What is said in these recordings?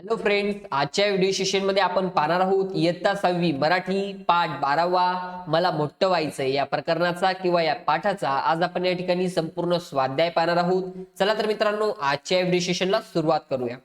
Hello friends आजच्या video सेशनमध्ये आपण पाहणार आहोत इयत्ता सहावी मराठी पाठ बारावा मला मोठं व्हायचंय. या प्रकरणाचा किंवा या पाठाचा आज आपण या ठिकाणी संपूर्ण स्वाध्याय पाहणार आहोत. चला तर मित्रांनो आजच्या व्हिडिओ सेशनला सुरुवात करूया.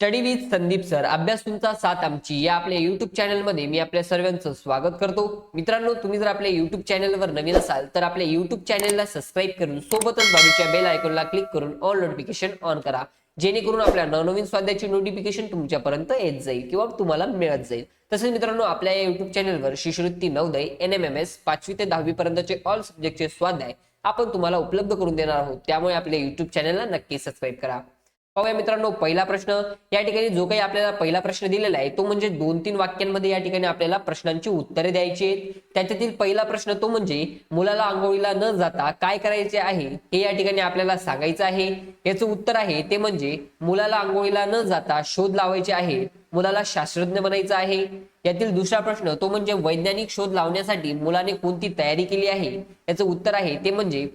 स्टडी विथ संदीप सर अभ्यास तुमचा साथ आमची. या आपल्या युट्यूब चॅनलमध्ये मी आपल्या सर्वांचं स्वागत करतो. मित्रांनो तुम्ही जर आपल्या युट्यूब चॅनलवर नवीन असाल तर आपल्या युट्यूब चॅनलला सबस्क्राईब करून सोबतच बाजूच्या बेल आयकॉनला क्लिक करून ऑल नोटिफिकेशन ऑन करा. जेणेकरून आपल्या नवनवीन स्वाध्याची नोटिफिकेशन तुमच्यापर्यंत येत जाईल किंवा तुम्हाला मिळत जाईल. तसेच मित्रांनो आपल्या या युट्यूब चॅनलवर शिष्यवृत्ती Navodaya N M M S पाचवी ते दहावी पर्यंतचे ऑल सब्जेक्टचे स्वाध्याय आपण तुम्हाला उपलब्ध करून देणार आहोत. त्यामुळे आपल्या युट्यूब चॅनलला नक्की सबस्क्राईब करा. पाहूया मित्रांनो पहिला प्रश्न. या ठिकाणी जो काही आपल्याला पहिला प्रश्न दिलेला आहे तो म्हणजे दोन तीन वाक्यांमध्ये या ठिकाणी आपल्याला प्रश्नांची उत्तरे द्यायची आहेत. त्याच्यातील पहिला प्रश्न तो म्हणजे मुलाला आंघोळीला न जाता काय करायचे आहे हे या ठिकाणी आपल्याला सांगायचं आहे. याचं उत्तर आहे ते म्हणजे मुलाला आंघोळीला न जाता शोध लावायचे आहे मुलाला शास्त्रज्ञ बनायचं आहे. यातील दुसरा प्रश्न तो म्हणजे वैज्ञानिक शोध लावण्यासाठी मुलाने कोणती तयारी केली आहे? याचं उत्तर आहे ते म्हणजे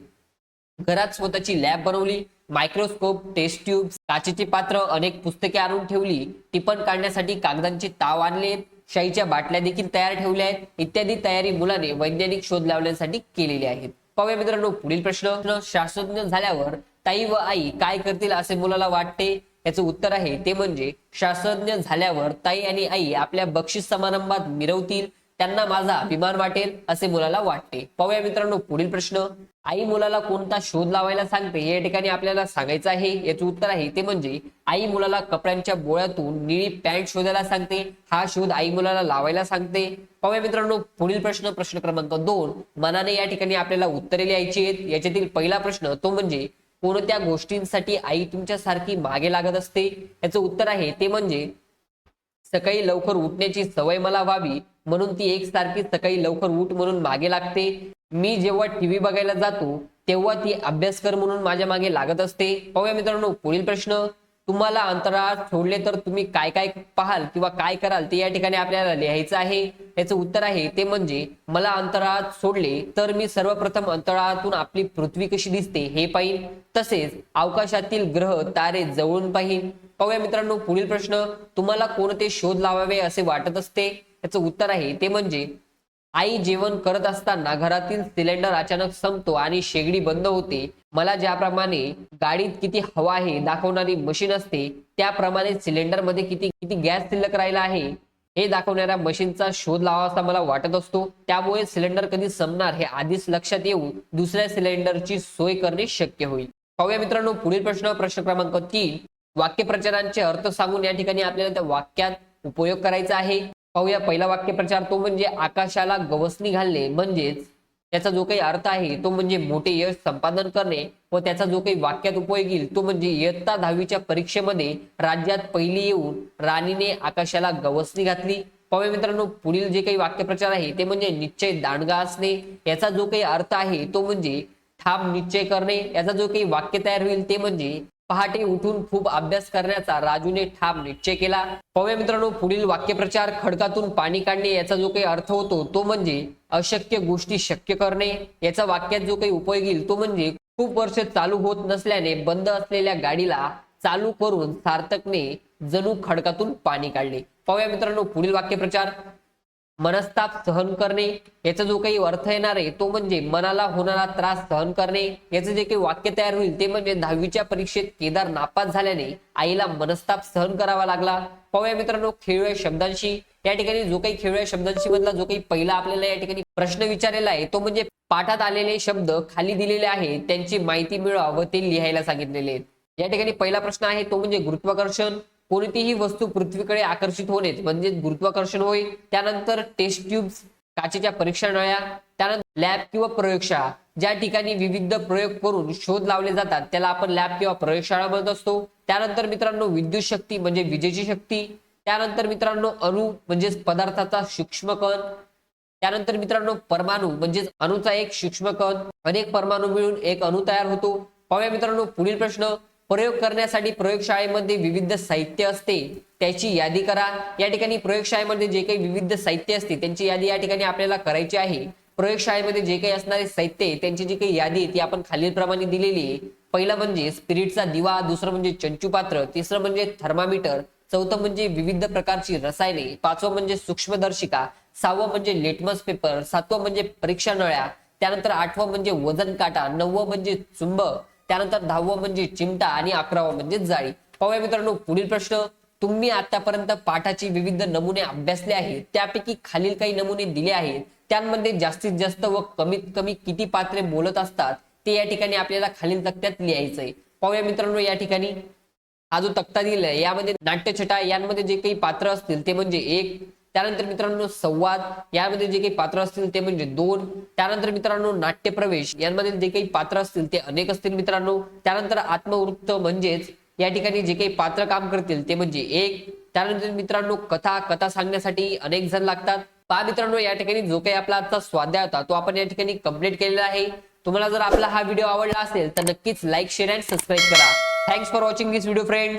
घरात स्वतःची लॅब बनवली. मायक्रोस्कोप टेस्ट ट्यूब काचेचे पात्र अनेक पुस्तके आणून ठेवली. टिपण काढण्यासाठी कागदांचे ताव आणले शाईच्या बाटल्या देखील तयार ठेवल्या आहेत. इत्यादी तयारी मुलाने वैज्ञानिक शोध लावण्यासाठी केलेली आहेत. पाहूया मित्रांनो पुढील प्रश्न. शास्त्रज्ञ झाल्यावर ताई व आई काय करतील असे मुलाला वाटते? याचं उत्तर आहे ते म्हणजे शास्त्रज्ञ झाल्यावर ताई आणि आई आपल्या बक्षीस समारंभात मिरवतील. त्यांना माझा अभिमान वाटेल असे मुलाला वाटते. पाहूया मित्रांनो पुढील प्रश्न. आई मुलाला कोणता शोध लावायला सांगते? या ठिकाणी आपल्याला सांगायचं आहे याचं उत्तर आहे ते म्हणजे आई मुलाला कपड्यांच्या बोळ्यातून निळी पॅन्ट शोधायला सांगते. हा शोध आई मुलाला लावायला सांगते. पाहूया मित्रांनो पुढील प्रश्न प्रश्न क्रमांक दोन. मनाने या ठिकाणी आपल्याला उत्तरे लिहायची आहेत. याच्यातील पहिला प्रश्न तो म्हणजे कोणत्या गोष्टींसाठी आई तुमच्यासारखी मागे लागत असते? याचं उत्तर आहे ते म्हणजे सकाळी लवकर उठण्याची सवय मला व्हावी. म्हणून ती एक सारखी सकाळी लवकर उठ म्हणून मागे लागते. मी जेव्हा टीव्ही बघायला जातो तेव्हा ती अभ्यास कर म्हणून माझ्या मागे लागत असते. पाहूया मित्रांनो पुढील प्रश्न. तुम्हाला अंतराळात सोडले तर तुम्ही काय काय पाहाल किंवा काय कराल ते या ठिकाणी आपल्याला लिहायचं आहे. याचं उत्तर आहे ते म्हणजे मला अंतराळात सोडले तर मी सर्वप्रथम अंतराळातून आपली पृथ्वी कशी दिसते हे पाहिन. तसेच अवकाशातील ग्रह तारे जवळून पाहिन. पाहूया मित्रांनो पुढील प्रश्न. तुम्हाला कोणते शोध लावावे असे वाटत असते? याचं उत्तर आहे ते म्हणजे आई जेवण करत असताना घरातील सिलेंडर अचानक संपतो आणि शेगडी बंद होते. मला ज्याप्रमाणे गाडीत किती हवा आहे दाखवणारी मशीन असते त्याप्रमाणे सिलेंडरमध्ये किती किती गॅस शिल्लक राहिला आहे हे दाखवणाऱ्या मशीनचा शोध लावावा मला वाटत असतो. त्यामुळे सिलेंडर कधी संपणार हे आधीच लक्षात येऊन दुसऱ्या सिलेंडरची सोय करणे शक्य होईल. पाहूया मित्रांनो पुढील प्रश्न प्रश्न क्रमांक तीन. वाक्यप्रचारांचे अर्थ सांगून या ठिकाणी आपल्याला त्या वाक्यात उपयोग करायचा आहे. पाहूया. पहिला वाक्यप्रचार तो म्हणजे आकाशाला गवसणी घालणे. म्हणजेच त्याचा जो काही अर्थ आहे तो म्हणजे मोठे यश संपादन करणे व त्याचा जो काही वाक्यात उपयोग येईल तो म्हणजे इयत्ता दहावीच्या परीक्षेमध्ये राज्यात पहिली येऊन राणीने आकाशाला गवसणी घातली. पाहूया मित्रांनो पुढील जे काही वाक्यप्रचार आहे ते म्हणजे निश्चय दांडगा असणे. याचा जो काही अर्थ आहे तो म्हणजे ठाम निश्चय करणे. याचा जो काही वाक्य तयार होईल ते म्हणजे पहाटे उठून खूप अभ्यास करण्याचा राजूने ठाम निश्चय केला. पवे मित्रांनो पुढील वाक्यप्रचार खडकातून पाणी काढणे याचा जो काही अर्थ होतो तो म्हणजे अशक्य गोष्टी शक्य करणे. याचा वाक्यात जो काही उपयोग येईल तो म्हणजे खूप वर्ष चालू होत नसल्याने बंद असलेल्या गाडीला चालू करून सार्थकने जणू खडकातून पाणी काढले. पाहूया मित्रांनो पुढील वाक्यप्रचार. मनस्ताप सहन करणे याचा जो काही अर्थ येणार आहे तो म्हणजे मनाला होणारा त्रास सहन करणे. याचं जे काही वाक्य तयार होईल ते म्हणजे दहावीच्या परीक्षेत केदार नापास झाल्याने आईला मनस्ताप सहन करावा लागला. पाहूया मित्रांनो खेळूया शब्दांशी. या ठिकाणी जो काही खेळूया शब्दांशी मधला जो काही पहिला आपल्याला या ठिकाणी प्रश्न विचारलेला आहे तो म्हणजे पाठात आलेले शब्द खाली दिलेले आहेत त्यांची माहिती मिळवा व ते लिहायला सांगितलेले आहेत. या ठिकाणी पहिला प्रश्न आहे तो म्हणजे गुरुत्वाकर्षण. कोणतीही वस्तू पृथ्वीकडे आकर्षित होणे म्हणजे गुरुत्वाकर्षण होय त्यानंतर टेस्ट ट्यूब्स काचेच्या परीक्षा नळ्या त्यानंतर लॅब किंवा प्रयोगशाळा. ज्या ठिकाणी विविध प्रयोग करून शोध लावले जातात त्याला आपण लॅब किंवा प्रयोगशाळा म्हणत असतो. त्यानंतर मित्रांनो विद्युत शक्ती म्हणजे विजेची शक्ती. त्यानंतर मित्रांनो अणु म्हणजेच पदार्थाचा सूक्ष्म कण त्यानंतर मित्रांनो परमाणू म्हणजेच अणुचा एक सूक्ष्म कण अनेक परमाणू मिळून एक अणु तयार होतो. पाहूया मित्रांनो पुढील प्रश्न. प्रयोग करण्यासाठी प्रयोगशाळेमध्ये विविध साहित्य असते त्याची यादी करा. या ठिकाणी प्रयोगशाळेमध्ये जे काही विविध साहित्य असते त्यांची यादी या ठिकाणी आपल्याला करायची आहे. प्रयोगशाळेमध्ये जे काही असणारे साहित्य त्यांची जी काही यादी ती आपण खालीलप्रमाणे दिलेली आहे. पहिला म्हणजे स्पिरिटचा दिवा दुसरं म्हणजे चंचू पात्र तिसरं म्हणजे थर्मामीटर चौथं म्हणजे विविध प्रकारची रसायने पाचवं म्हणजे सूक्ष्मदर्शिका सहावं म्हणजे लेटमस पेपर सातवं म्हणजे परीक्षा नळ्या त्यानंतर आठवं म्हणजे वजन काटा नववं म्हणजे चुंबक त्यानंतर दहावं म्हणजे चिमटा आणि अकरावं म्हणजे जाळी. पाहूया मित्रांनो पुढील प्रश्न. तुम्ही आतापर्यंत पाठाचे विविध नमुने अभ्यासले आहेत. त्यापैकी खालील काही नमुने दिले आहेत. त्यांमध्ये जास्तीत जास्त व कमीत कमी किती पात्रे बोलत असतात ते या ठिकाणी आपल्याला खालील तक्त्यात लिहायचंय. पाहूया मित्रांनो या ठिकाणी. हा जो तक्ता दिलाय यामध्ये नाट्यछटा यांमध्ये जे काही पात्र असतील ते म्हणजे एक त्यानंतर मित्रांनो संवाद यामध्ये जे काही पात्र असतील ते म्हणजे दोन. त्यानंतर मित्रांनो नाट्य प्रवेश यांमध्ये जे काही पात्र असतील ते अनेक असतील मित्रांनो. त्यानंतर आत्मवृत्त म्हणजेच या ठिकाणी जे काही पात्र काम करतील ते म्हणजे एक. त्यानंतर मित्रांनो कथा कथा सांगण्यासाठी अनेक जण लागतात. पहा मित्रांनो या ठिकाणी जो काही आपला आजचा स्वाध्याय होता तो आपण या ठिकाणी कंप्लीट केलेला आहे. तुम्हाला जर आपला हा व्हिडिओ आवडला असेल तर नक्कीच लाईक शेअर अँड सबस्क्राईब करा. Thanks for watching this video friend